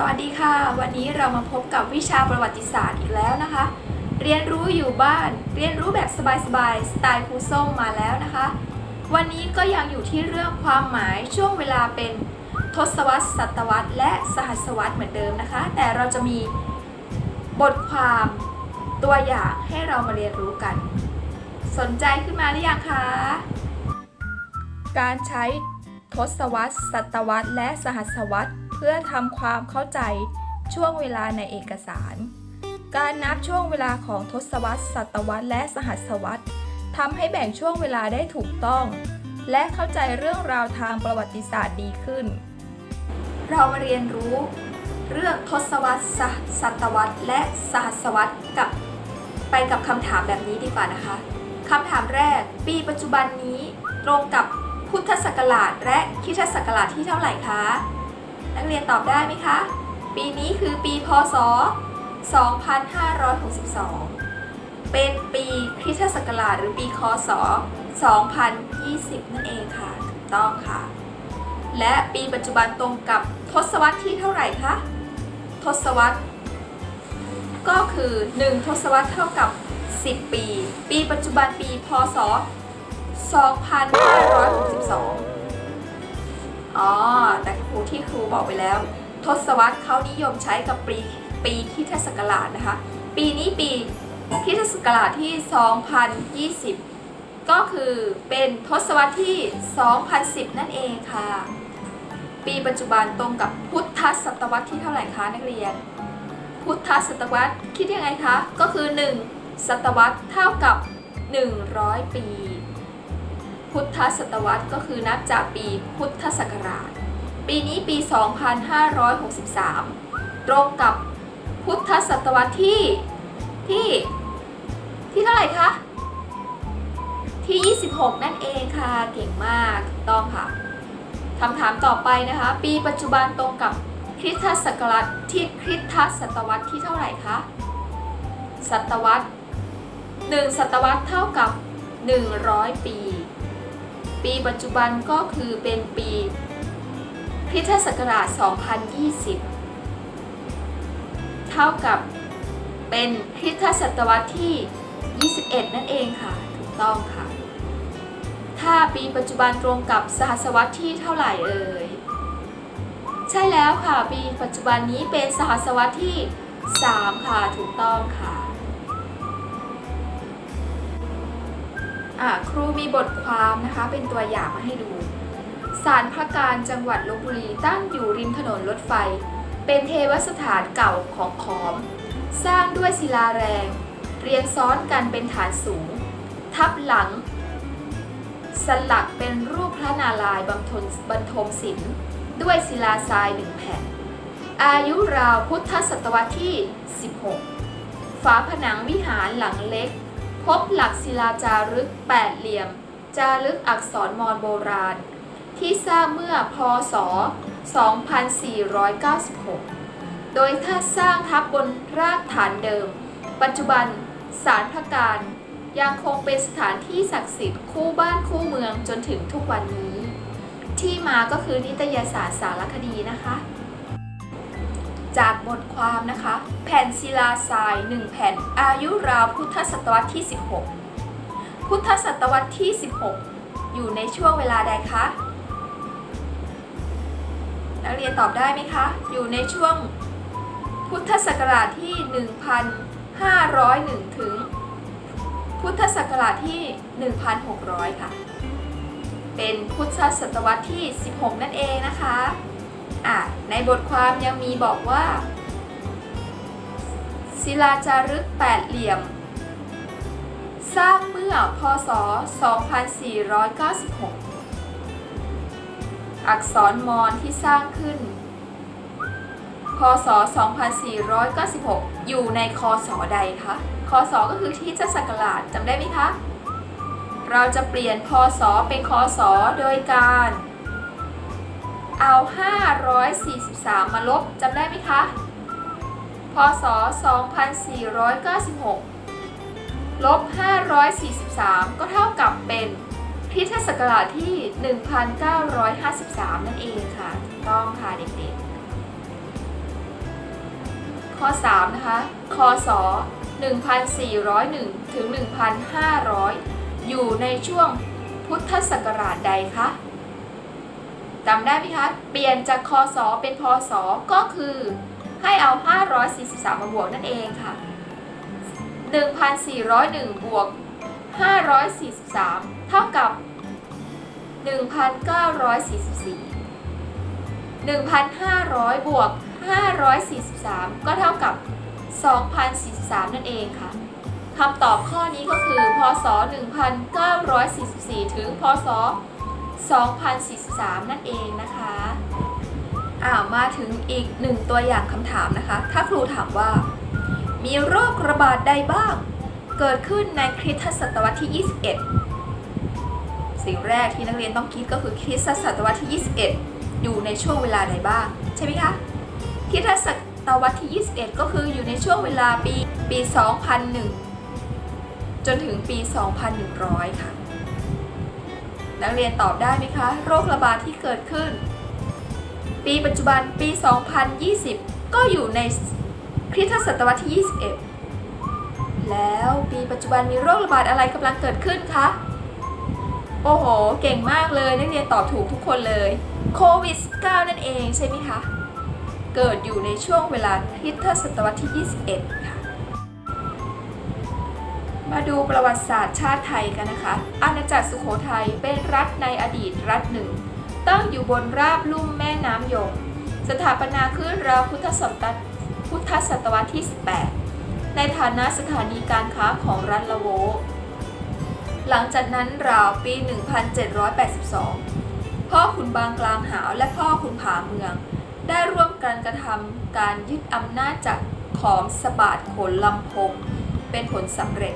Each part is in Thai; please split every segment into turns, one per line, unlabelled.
สวัสดีค่ะ วันนี้เรามาพบกับวิชาประวัติศาสตร์อีกแล้วนะคะ เรียนรู้อยู่บ้าน เรียนรู้แบบสบายๆสไตล์ครูส้มมาแล้วนะคะ วันนี้ก็ยังอยู่ที่เรื่องความหมายช่วงเวลาเป็นทศวรรษศตวรรษและสหัสวรรษเหมือนเดิมนะคะ แต่เราจะมีบทความตัวอย่างให้เรามาเรียนรู้กัน สนใจขึ้นมาหรือยังคะการใช้ทศวรรษศตวรรษและสหัสวรรษ เพื่อทำความเข้าใจช่วงเวลาในเอกสาร การนับช่วงเวลาของทศวรรษ ศตวรรษ และสหัสวรรษทำให้แบ่งช่วงเวลาได้ถูกต้อง และเข้าใจเรื่องราวทางประวัติศาสตร์ดีขึ้น เรามาเรียนรู้ เรื่องทศวรรษศศตวรรษ และสหัสวรรษกับไปกับคำถามแบบนี้ดีกว่านะคะคำถามแรก ปีปัจจุบันนี้ตรงกับพุทธศักราชและคริสตศักราชที่เท่าไหร่คะ นักเรียนตอบได้ไหมคะ ปีนี้คือปีพศ 2562 เป็นปีคริสตศักราชหรือปีคศ 2020 นั่นเองค่ะถูกต้องค่ะ และปีปัจจุบันตรงกับทศวรรษที่เท่าไหร่คะ ทศวรรษ ก็คือ 1 ทศวรรษเท่ากับ 10 ปี ปีปัจจุบันปีพศ 2562 อ๋อ แต่ครูที่ครูบอกไปแล้ว ทศวรรษเขานิยมใช้กับปีปีคริสตศักราชนะคะ ปีนี้ปีคริสตศักราชที่ 2020 ก็คือเป็นทศวรรษที่ 2010 นั่นเองค่ะ ปีปัจจุบันตรงกับพุทธศตวรรษที่เท่าไหร่คะนักเรียน พุทธศตวรรษคิดยังไงคะ ก็คือ 1 ศตวรรษเท่ากับ 100 ปี พุทธศตวรรษก็คือนับจากปีพุทธศักราช ปีนี้ปี 2563 ตรงกับพุทธศตวรรษที่ที่ที่เท่าไหร่คะที่ 26 นั่นเองค่ะ เก่งมากถูกต้องค่ะคำถามต่อไปนะคะ ปีปัจจุบันตรงกับคริสตศักราชที่คริสตศตวรรษที่เท่าไหร่คะศตวรรษ1ศตวรรษเท่ากับ 100 ปี ปีปัจจุบันก็คือเป็นปีคริสตศักราช 2020 เท่ากับเป็นคริสตศตวรรษที่ 21 นั่นเองค่ะ ถูกต้องค่ะ ถ้าปีปัจจุบันตรงกับสหัสวรรษที่เท่าไหร่เอ่ย ใช่แล้วค่ะ ปีปัจจุบันนี้เป็นสหัสวรรษที่ 3 ค่ะ ถูกต้องค่ะ ครูมีบทความนะคะเป็นตัวอย่างมาให้ดูศาลพระการจังหวัดลบบุรีตั้งอยู่ริมถนนรถไฟ เป็นเทวสถานเก่าของขอม สร้างด้วยศิลาแรง เรียงซ้อนกันเป็นฐานสูง ทับหลัง สลักเป็นรูปพระนารายณ์บำทนบรรทมศิลป์ด้วยศิลาทรายหนึ่งแผ่น อายุราวพุทธศตวรรษที่ 16 ฝาผนังวิหารหลังเล็ก พบหลักศิลาจารึกแปดเหลี่ยม จารึกอักษรมอญโบราณ ที่สร้างเมื่อพศ 2496 โดยถ้าสร้างทับบนรากฐานเดิม ปัจจุบันศาลพระการยังคงเป็นสถานที่ศักดิ์สิทธิ์คู่บ้านคู่เมืองจนถึงทุกวันนี้ ที่มาก็คือนิตยสารสารคดีนะคะ จากบทความนะคะ แผ่นศิลาทราย 1 แผ่นอายุราวพุทธศตวรรษที่ 16 พุทธศตวรรษที่ 16 อยู่ในช่วงเวลาใดคะนักเรียนตอบได้ไหมคะ อยู่ในช่วงพุทธศักราชที่ 1,501 ถึง พุทธศักราชที่ 1,600 ค่ะ เป็นพุทธศตวรรษที่ 16 นั่นเองนะคะ อะในบทความยังมีบอกว่า ศิลาจารึกแปดเหลี่ยม สร้างเมื่อพศ 2496 อักษรมอญที่สร้างขึ้น พศ 2496 อยู่ในคศใดคะ คศก็คือที่จะศักราชจำได้ไหมคะ เราจะเปลี่ยนพศเป็นคศโดยการ เอา 543 มาลบจำได้ไหมคะ พศ 2496 ลบ 543 ก็เท่ากับเป็นคริสตศักราชที่ 1953 นั่นเองค่ะถูกต้องค่ะเด็กๆ ข้อ 3 นะคะ คศ 1401 ถึง 1,500 อยู่ในช่วงพุทธศักราชใดคะ จำได้ไหมคะ เปลี่ยนจากคศเป็นพศก็คือให้เอา 543 มาบวกนั่นเองค่ะ 1,401 บวก 543 เท่ากับ 1,944 1,500 บวก 543 ก็เท่ากับ 2,043 นั่นเองค่ะคำตอบข้อนี้ก็คือ พศ 1944 ถึง พศ 2043 นั่นเองนะคะอ่ามาถึงอีกหนึ่งตัวอย่างคำถามนะคะ ถ้าครูถามว่า มีโรคระบาดใดบ้าง เกิดขึ้นในคริสตศตวรรษที่ 21 สิ่งแรกที่นักเรียนต้องคิดก็คือคริสตศตวรรษที่ 21 อยู่ในช่วงเวลาใดบ้าง ใช่ไหมคะคริสตศตวรรษที่ 21 ก็คืออยู่ในช่วงเวลาปีปี 2001 จนถึงปี 2100 ค่ะ นักเรียนตอบได้ไหมคะ โรคระบาดที่เกิดขึ้น ปีปัจจุบันปี 2020 ก็อยู่ในคริสตศตวรรษที่ 21 แล้วปีปัจจุบันมีโรคระบาดอะไรกำลังเกิดขึ้นคะ โอ้โห เก่งมากเลยนักเรียนตอบถูกทุกคนเลยโควิด -19 นั่นเองใช่ไหมคะ เกิดอยู่ในช่วงเวลาคริสตศตวรรษที่ 21 ค่ะ มาดูประวัติศาสตร์ชาติไทยกันนะคะ อาณาจักรสุโขทัยเป็นรัฐในอดีตรัฐหนึ่ง ตั้งอยู่บนราบลุ่มแม่น้ำยม สถาปนาขึ้นราวพุทธศตวรรษพุทธศตวรรษที่ 18 ในฐานะสถานีการค้าของรัฐละโว หลังจากนั้นราวปี 1782 พ่อขุนบางกลางหาวและพ่อขุนผาเมือง ได้ร่วมกันกระทำการยึดอำนาจจากของสบาทขนลำพงเป็นผลสำเร็จ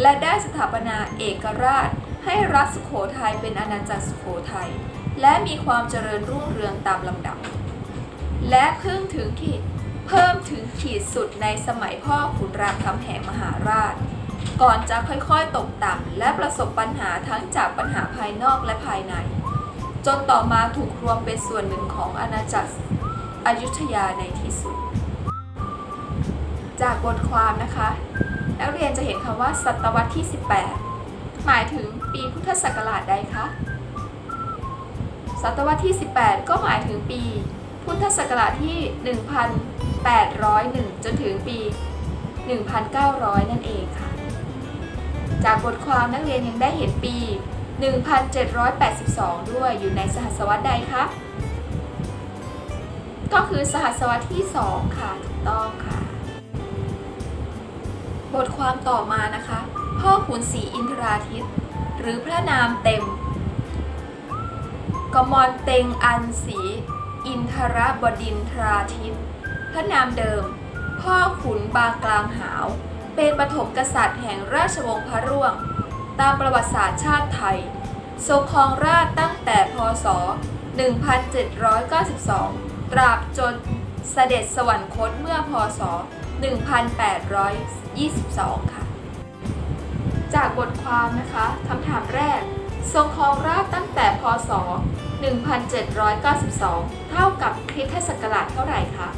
และได้สถาปนาเอกราช ให้รัฐสุโขทัยเป็นอาณาจักรสุโขทัยและมีความเจริญรุ่งเรืองตามลำดับ และเพิ่งถึงขีดเพิ่มถึงขีดสุดในสมัยพ่อขุนรามคำแหงมหาราช ก่อนจะค่อยๆตกต่ำและประสบปัญหาทั้งจากปัญหาภายนอกและภายใน จนต่อมาถูกรวมเป็นส่วนหนึ่งของอาณาจักรอยุธยาในที่สุด จากบทความนะคะ นักเรียนจะเห็นคำว่า ศตวรรษที่ 18 หมายถึงปีพุทธศักราชใดคะ ศตวรรษที่ 18 ก็หมายถึงปี พุทธศักราชที่ 1801 จนถึงปี 1900 นั่นเองค่ะ จากบทความนักเรียนยังได้เห็นปี 1782 ด้วยอยู่ในสหัสวรรษใดคะ ก็คือสหัสวรรษที่ 2 ค่ะ ถูกต้องค่ะ บทความต่อมานะคะ พ่อขุนศรีอินทราทิตหรือพระนามเต็ม กมรเต็งอันศรีอินทรบดินทราทิตพระนามเดิม พ่อขุนบางกลางหาว เป็นปฐมกษัตริย์แห่งราชวงศ์พระร่วง ตามประวัติศาสตร์ชาติไทยทรงครองราชย์ตั้งแต่พศ 1792 ตราบจนเสด็จสวรรคตเมื่อพศ 180 22 ค่ะ จากบทความนะคะคำถามแรก ทรงครองราชตั้งแต่พศ 1792 เท่ากับคริสตศักราชเท่าไหร่คะ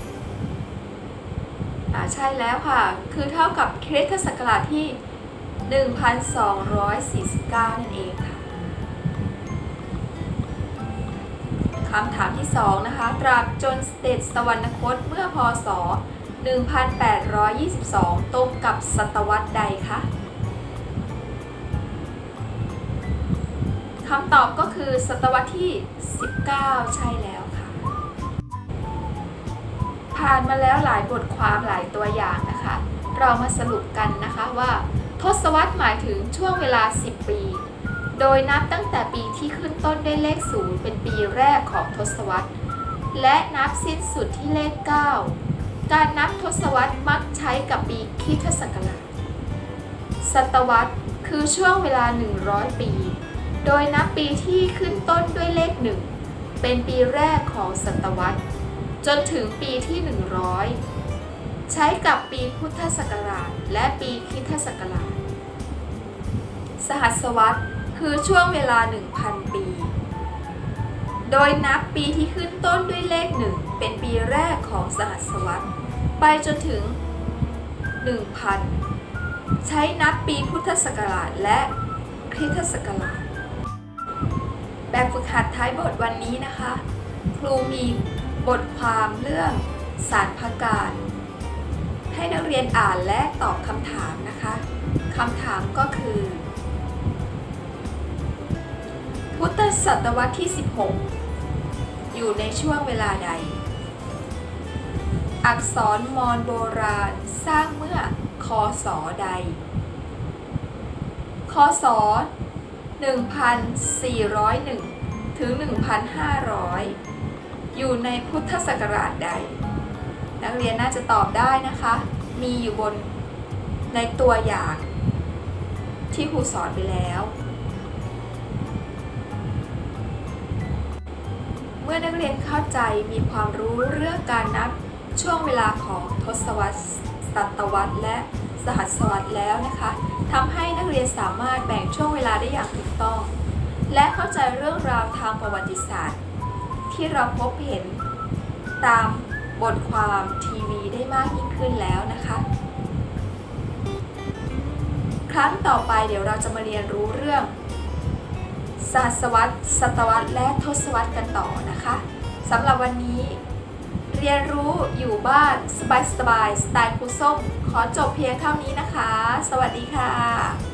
อ่าใช่แล้วค่ะ คือเท่ากับคริสตศักราชที่ 1249 นั่นเองค่ะคำถามที่ 2 นะคะ ตราบจนเสด็จสวรรคตเมื่อพศ 1822 ตรงกับศตวรรษใดคะคำตอบก็คือศตวรรษที่ 19 ใช่แล้วค่ะ ผ่านมาแล้วหลายบทความหลายตัวอย่างนะคะ เรามาสรุปกันนะคะว่า ทศวรรษหมายถึงช่วงเวลา 10 ปี โดยนับตั้งแต่ปีที่ขึ้นต้นด้วยเลข 0 เป็นปีแรกของทศวรรษ และนับสิ้นสุดที่เลข 9 การนับทศวรรษมักใช้กับปีคริสตศักราช ศตวรรษคือช่วงเวลา 100 ปี โดยนับปีที่ขึ้นต้นด้วยเลข1เป็นปีแรกของศตวรรษ จนถึงปีที่ 100 ใช้กับปีพุทธศักราช และปีคริสตศักราช สหัสวรรษคือช่วงเวลา 1,000 ปี โดยนับปีที่ขึ้นต้นด้วยเลข1 เป็นปีแรกของสหัสวรรษ ไปจนถึง 1,000 ใช้นับปีพุทธศักราชและคริสตศักราช แบบฝึกหัดท้ายบทวันนี้นะคะ ครูมีบทความเรื่องสารพการ ให้นักเรียนอ่านและตอบคำถามนะคะคำถามก็คือ พุทธศตวรรษที่ 16 อยู่ในช่วงเวลาใด อักษรมอญโบราณสร้างเมื่อคศใด คศ 1401 ถึง 1,500 อยู่ในพุทธศักราชใด นักเรียนน่าจะตอบได้นะคะ มีอยู่บนในตัวอย่างที่ครูสอนไปแล้ว เมื่อนักเรียนเข้าใจมีความรู้เรื่องการนับ ช่วงเวลาของทศวรรษศตวรรษและสหัสวรรษแล้วนะคะทำให้นักเรียนสามารถแบ่งช่วงเวลาได้อย่างถูกต้อง และเข้าใจเรื่องราวทางประวัติศาสตร์ ที่เราพบเห็นตามบทความทีวีได้มากยิ่งขึ้นแล้วนะคะ ครั้งต่อไปเดี๋ยวเราจะมาเรียนรู้เรื่องศาสวรรษศตวรรษและทศวรรษกันต่อนะคะสำหรับวันนี้ เรียนรู้อยู่บ้านสบายๆสไตล์ครูส้มขอจบเพียงเท่านี้นะคะ สวัสดีค่ะ